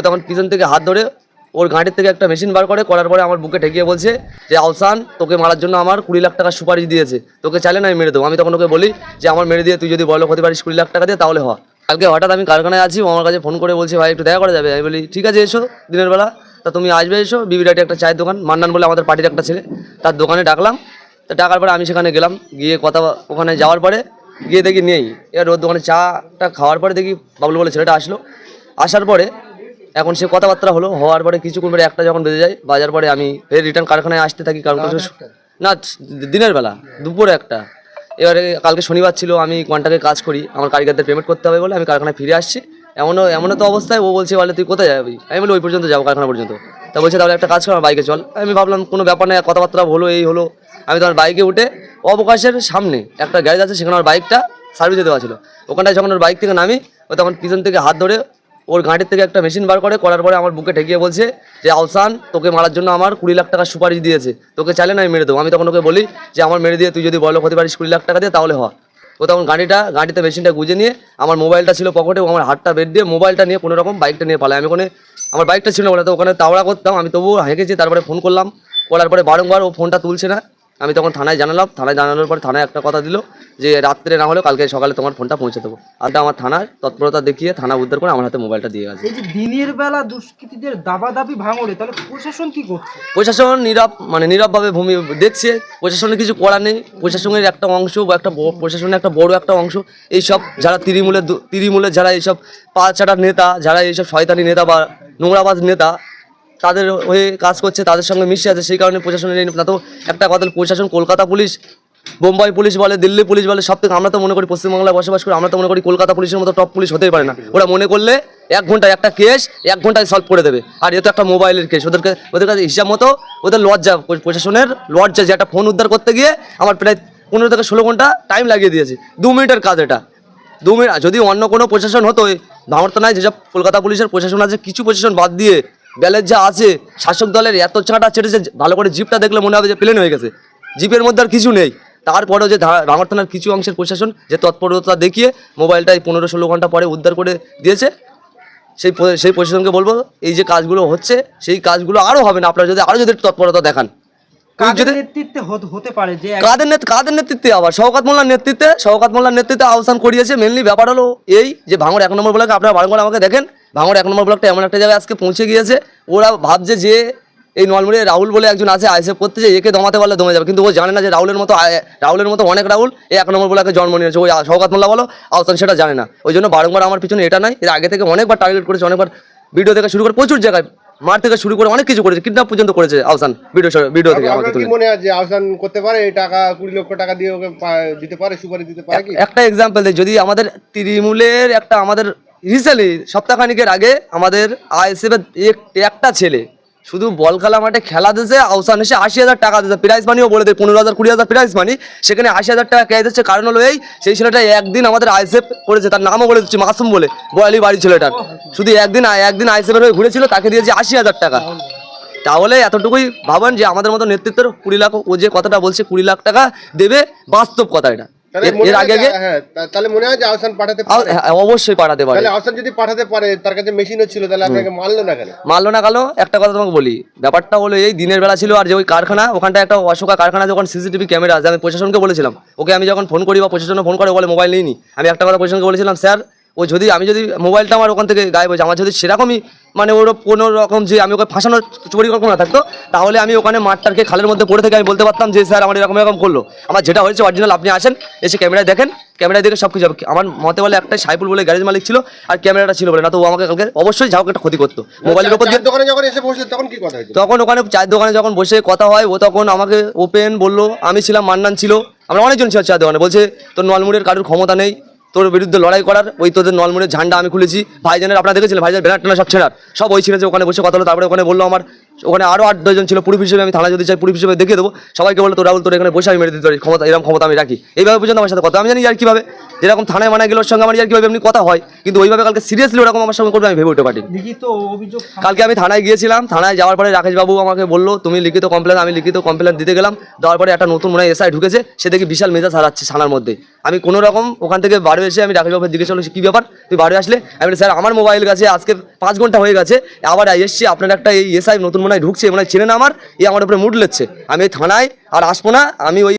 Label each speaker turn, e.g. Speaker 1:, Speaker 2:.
Speaker 1: ও তখন পিছন থেকে হাত ধরে ওর গাঁটের থেকে একটা মেশিন বার করে, করার পরে আমার বুকে ঠেকিয়ে বলছে যে আহসান তোকে মারার জন্য আমার কুড়ি লাখ টাকা সুপারিশ দিয়েছে। তোকে চাইলে না আমি মেরে দেবো। আমি তখন ওকে বলি যে, আমার মেরে দিয়ে তুই যদি বলো হতে পারিস কুড়ি লাখ টাকা দিয়ে, তাহলে হ। কালকে হঠাৎ আমি কারখানায় আছি আমার কাছে ফোন করে বলছে, ভাই, একটু দেখা করা যাবে? আমি বলি, ঠিক আছে, এসো দিনের বেলা। তা তুমি আসবে, এসো। বিবিরাটি একটা চায়ের দোকান, মান্নান বলে আমাদের পার্টির একটা ছেলে। তার দোকানে ডাকলাম। তা ডাকার পরে আমি সেখানে গেলাম। গিয়ে কথা ওখানে যাওয়ার পরে গিয়ে দেখি নেই। এবার ওর দোকানে চাটা খাওয়ার পরে দেখি বাবলু বলে ছেলেটা আসলো। আসার পরে এখন সে কথাবার্তা হলো হওয়ার পরে কিছুক্ষণ পরে একটা যখন বেজে যায় বাজার পরে আমি ফের রিটার্ন কারখানায় আসতে থাকি কারণ না দিনের বেলা দুপুরে একটা। এবারে কালকে শনিবার ছিল আমি কোয়ান্টাকে কাজ করি আমার কারিগরদের পেমেন্ট করতে হবে বলে আমি কারখানায় ফিরে আসছি। এমনও এমনও তো অবস্থায় ও বলছে বলে তুই কোথায় যাবি? আমি বলি ওই পর্যন্ত যাব কারখানা পর্যন্ত। তা বলছে তাহলে একটা কাজ কর আমার বাইকে চল। আমি ভাবলাম কোনো ব্যাপার নেই কথাবার্তা হলো এই হলো। আমি তোমার বাইকে উঠে অবকাশের সামনে একটা গ্যারেজ আছে সেখানে আমার বাইকটা সার্ভিসে দেওয়া ছিল। ওখানটায় যখন ওর বাইক থেকে নামি ও তখন পিছন থেকে হাত ধরে ওর গাঁটের থেকে একটা মেশিন বার করে, করার পরে আমার বুকে ঠেকিয়ে বলছে যে, আলসান, তোকে মারার জন্য আমার কুড়ি লাখ টাকা সুপারিশ দিয়েছে। তোকে চাইলে না আমি মেরে দেবো। আমি তখন ওকে বলি যে, আমার মেরে দিয়ে তুই যদি বলো হতে পারিস কুড়ি লাখ টাকা দিয়ে, তাহলে হ। ও তখন গাড়িটা, গাড়িতে মেশিনটা গুজে নিয়ে আমার মোবাইলটা ছিল পকেটে আমার হাতটা বের দিয়ে মোবাইলটা নিয়ে কোনো রকম বাইকটা নিয়ে পালাই আমি ওখানে, আমার বাইকটা ছিল না তো ওখানে তাওড়া করতাম, আমি তবুও হেঁকেছি, তারপরে ফোন করলাম। করার পরে বারংবার ও ফোনটা তুলছে না। আমি তখন থানায় জানালাম থানায় জানানোর পরে থানায় একটা কথা দিল যে রাত্রে না হলেও কালকে সকালে তোমার ফোনটা পৌঁছে দেবো। আর আমার থানার তৎপরতা দেখিয়ে থানা উদ্ধার করে আমার হাতে মোবাইলটা দিয়ে গেছে।
Speaker 2: এই যে দিনের বেলা দুষ্কৃতীদের দাবাদাবি ভাঙড়ে তাহলে প্রশাসন কি করছে?
Speaker 1: প্রশাসন নীরব মানে নীরবভাবে ভূমি দেখছে প্রশাসনের কিছু করার নেই। প্রশাসনের একটা অংশ বা একটা ব- প্রশাসনের একটা বড় একটা অংশ এইসব যারা তৃণমূলের দু- তৃণমূলের যারা এইসব পাঁচ চাটার নেতা যারা এইসব শয়তানি নেতা বা নোংরাবাজ নেতা তাদের হয়ে কাজ করছে, তাদের সঙ্গে মিশে আছে, সেই কারণে প্রশাসনের না তো একটা কথা প্রশাসন কলকাতা পুলিশ, বোম্বাই পুলিশ বলে, দিল্লি পুলিশ বলে, সব থেকে আমরা তো মনে করি পশ্চিমবাংলায় বসবাস করি, আমরা তো মনে করি কলকাতা পুলিশের মতো টপ পুলিশ হতেই পারে না। ওরা মনে করলে এক ঘন্টায় একটা কেস এক ঘন্টায় সলভ করে দেবে। আর এ তো একটা মোবাইলের কেস ওদেরকে, ওদের কাছে হিসাব মতো ওদের লজ্জা প্রশাসনের লজ্জা যে একটা ফোন উদ্ধার করতে গিয়ে আমার প্রায় পনেরো থেকে ষোলো ঘণ্টা টাইম লাগিয়ে দিয়েছে। দু মিনিটের কাজ এটা। দু মিনিট, যদি অন্য কোনো প্রশাসন হতো ভাঙর তো নাই যেসব কলকাতা পুলিশের প্রশাসন আছে, কিছু প্রশাসন বাদ দিয়ে ব্যালের যা আছে শাসক দলের এত চাঁটা ছেড়েছে ভালো করে জিপটা দেখলে মনে হবে যে প্লেন হয়ে গেছে। জিপের মধ্যে আর কিছু নেই। তারপরেও যে ভাঙর থানার কিছু অংশের প্রশাসন যে তৎপরতা দেখিয়ে মোবাইলটা এই পনেরো ষোলো ঘণ্টা পরে উদ্ধার করে দিয়েছে সেই সেই প্রশাসনকে বলব এই যে কাজগুলো হচ্ছে সেই কাজগুলো আরও হবে না। আপনারা যদি আরও যদি তৎপরতা দেখান।
Speaker 2: কাদের নেতৃত্বে
Speaker 1: কাদের আবার? শওকাত মোল্লার নেতৃত্বে শওকাত মোল্লার নেতৃত্বে আহসান করিয়েছে। মেনলি ব্যাপার হলো এই যে ভাঙড় এক নম্বর ব্লকে আপনারা বারংবার আমাকে দেখেন ভাঙড় এক নম্বর ব্লকটা এমন একটা জায়গায় আজকে পৌঁছে গিয়েছে। ওরা ভাবছে যে এই নলমুড়ি রাহুল বলে একজন আছে আইসেফ করতে যে একে দমাতে পারলে দমে যাবে। কিন্তু ও জানে না যে রাহুলের মতো রাহুলের মতো অনেক রাহুল এই এক নম্বর ব্লকে জন্ম নিয়েছে। ওই শওকাত মোল্লা বলো আওতান সেটা জানে না। ওই জন্য বারংবার আমার পিছনে এটা নাই। এর আগে থেকে অনেকবার টার্গেট করেছে অনেকবার ভিডিও থেকে শুরু করে প্রচুর জায়গায় মার থেকে শুরু করে অনেক কিছু করেছে কিডন্যাপ পর্যন্ত করেছে আহসান ভিডিও ভিডিও থেকে আমাকে তুলে।
Speaker 3: মনে যে আহসান করতে পারে? এই টাকা কুড়ি লক্ষ টাকা দিয়ে ওকে দিতে পারে সুপারি দিতে পারে কি?
Speaker 1: একটা এক্সাম্পল দিই যদি আমাদের তৃণমূলের একটা আমাদের রিসেন্টলি সপ্তাহখানিকের আগে আমাদের আইএসএফ একটা ছেলে শুধু বল খেলা মাঠে খেলা দিয়েছে, আউসান এসে আশি হাজার টাকা দিয়েছে। প্রাইজ মানিও বলে দেয়, পনেরো হাজার, কুড়ি হাজার প্রাইজ মানি সেখানে আশি হাজার টাকা কে দিচ্ছে। কারণ হলো এই, সেই ছেলেটা একদিন আমাদের আইএসএফ করেছে, তার নামও বলে দিচ্ছি, মাসুম বলে, বয়ালি বাড়ি ছেলেটার। শুধু একদিন একদিন আইএসএফের হয়ে ঘুরেছিল, তাকে দিয়েছে আশি হাজার টাকা। তাহলে এতটুকুই ভাবেন যে আমাদের মতো নেতৃত্বের কুড়ি লাখ, ও যে কথাটা বলছে, কুড়ি লাখ টাকা দেবে, বাস্তব কথা এটা। এর- আগে আগে?
Speaker 3: তাহলে মনে হয় যে আহসান পাঠাতে
Speaker 1: আও-
Speaker 3: পারে।
Speaker 1: অবশ্যই পাঠাতে পারে।
Speaker 3: তাহলে আহসান যদি পাঠাতে পারে তার কাছে মেশিনও ছিল তাহলে আপনাকে মারলো না কেন?
Speaker 1: না একটা কথা তোমাকে বলি ব্যাপারটা হলো এই দিনের বেলা ছিল আর যে ওই কারখানা ওখানটা একটা অশোকা কারখানা যখন সিসিটিভি ক্যামেরা আছে। আমি প্রশাসনকে বলেছিলাম ওকে আমি যখন ফোন করি বা প্রশাসনে ফোন করে বলে মোবাইল নিইনি। আমি একটা কথা প্রশাসনকে বলেছিলাম স্যার ও যদি আমি যদি মোবাইলটা আমার ওখান থেকে গায়েব হয়েছে আমার যদি সেরকমই মানে ওর কোনো রকম যে আমি ওকে ফাঁসানোর পরিকল্পনা থাকতো তাহলে আমি ওখানে মাঠটারকে খালের মধ্যে পড়ে থেকে আমি বলতে পারতাম যে স্যার আমার এরকম এরকম করল। আমার যেটা হয়েছে অরিজিনাল আপনি আসেন এসে ক্যামেরায় দেখেন ক্যামেরায় দেখে সব কিছু হবে। আমার মতে বলে একটাই সাইফুল বলে গ্যারেজ মালিক ছিল আর ক্যামেরাটা ছিল বলে না তো ও আমাকে কালকে অবশ্যই যাও একটা ক্ষতি করতো। মোবাইলের উপর দিয়ে
Speaker 3: দোকানে যখন এসে বসলে তখন কি কথা
Speaker 1: তখন ওখানে চায়ের দোকানে যখন বসে কথা হয় ও তখন আমাকে ওপেন বলল আমি ছিলাম মান্নান ছিল আমরা অনেকজন ছিল চায়ের দোকানে বলছে তোর নলমুড়ের কারোর ক্ষমতা নেই তোর বিরুদ্ধে লড়াই করার, ওই তোদের নলমুড়ের ঝান্ডা আমি খুলেছি। ভাইজানের, আপনারা দেখেছিলেন, ভাইজান ব্যানার টানা সব ছেড়ার। সব ওই ছেড়েছে, ওখানে বসে কথা হলো তারপরে ওখানে বলল আমার ওখানে আরও আট দশজন ছিল পুলিশ হিসেবে আমি থানা যদি চাই পুলিশ হিসেবে দেখিয়ে দেবো। সবাইকে বলে তো রাহুল তোর এখানে বসে আমি মেরে দিতে পারি ক্ষমতা এরকম ক্ষমতা আমি রাখি। এইভাবে পর্যন্ত আমার সাথে কথা। আমি জানি আর কীভাবে যেরকম থানায় মানা গেলোর সঙ্গে আমার আর কীভাবে এমনি কথা হয় কিন্তু ওইভাবে কালকে সিরিয়াসলি ওরকম আমার সঙ্গে করবে আমি ভেবে উঠতে পারি কালকে আমি থানায় গিয়েছিলাম থানায় যাওয়ার পরে রাকেশ বাবু আমাকে বলল তুমি লিখিত কমপ্লেন আমি লিখিত কমপ্লেন দিতে গেলাম। দেওয়ার পরে একটা নতুন মনে হয় এসআই ঢুকেছে সে দেখি বিশাল মেজাজ হারাচ্ছে থানার মধ্যে। আমি কোনো রকম ওখান থেকে বাড়ি এসে আমি রাকেশ বাবুকে জিজ্ঞেস করল কী ব্যাপার? তুই বাড়ি আসলে? আমি স্যার আমার মোবাইল কাছে আজকে পাঁচ ঘণ্টা হয়ে গেছে আবার এসছি। আপনার একটা এই এসআই নতুন মনে ঢুকছে মনে হয় চেনে না আমার, এই আমার উপরে মুড লেচ্ছে আমি থানায় আর আসব না, আমি ওই